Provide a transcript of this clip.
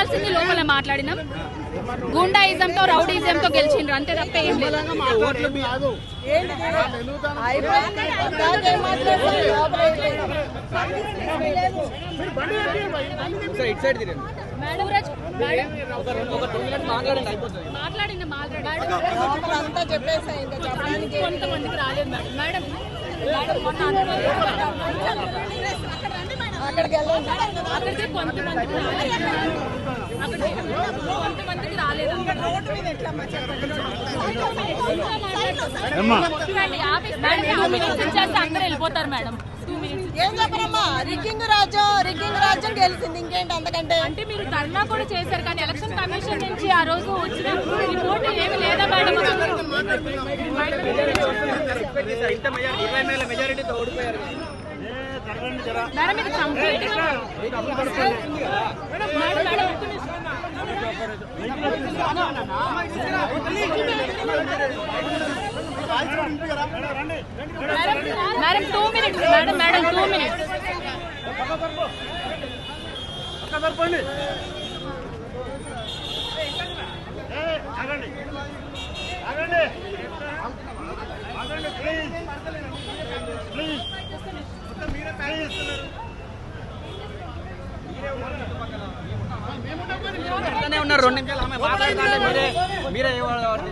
మాట్లాడాల్సింది లోపల మాట్లాడినాం. గుండాయిజంతో రౌడీజంతో గెలిచిండ్రు. అంతే తప్ప ఏం లేదు. అయిపోయింది మాట్లాడింది మాట్లాడి. కొంతమందికి రాలేదు మేడం. మేడం మేడం మొన్న అక్కడికి వెళ్ళండి కొంతమందికి రాలేదు అందరూ వెళ్ళిపోతారు మేడం ఏం చెప్పరమ్మా రిగ్గింగ్ రాజ్యం రిగ్గింగ్ రాజ్యం గెలిచింది ఇంకేంటి అంతకంటే అంటే మీరు ధర్నా కూడా చేశారు కానీ ఎలక్షన్ కమిషన్ నుంచి ఆ రోజు వచ్చిన రిపోర్ట్ ఏమి లేదా మేడం మేడం మేడం ఒక్క నిమిషం. Madam madam two minutes madam madam two minutes ఉన్నారు రెండు నిమిషాలు ఆమె మాట్లాడుతుంటే మీరే మీరే ఏవాడు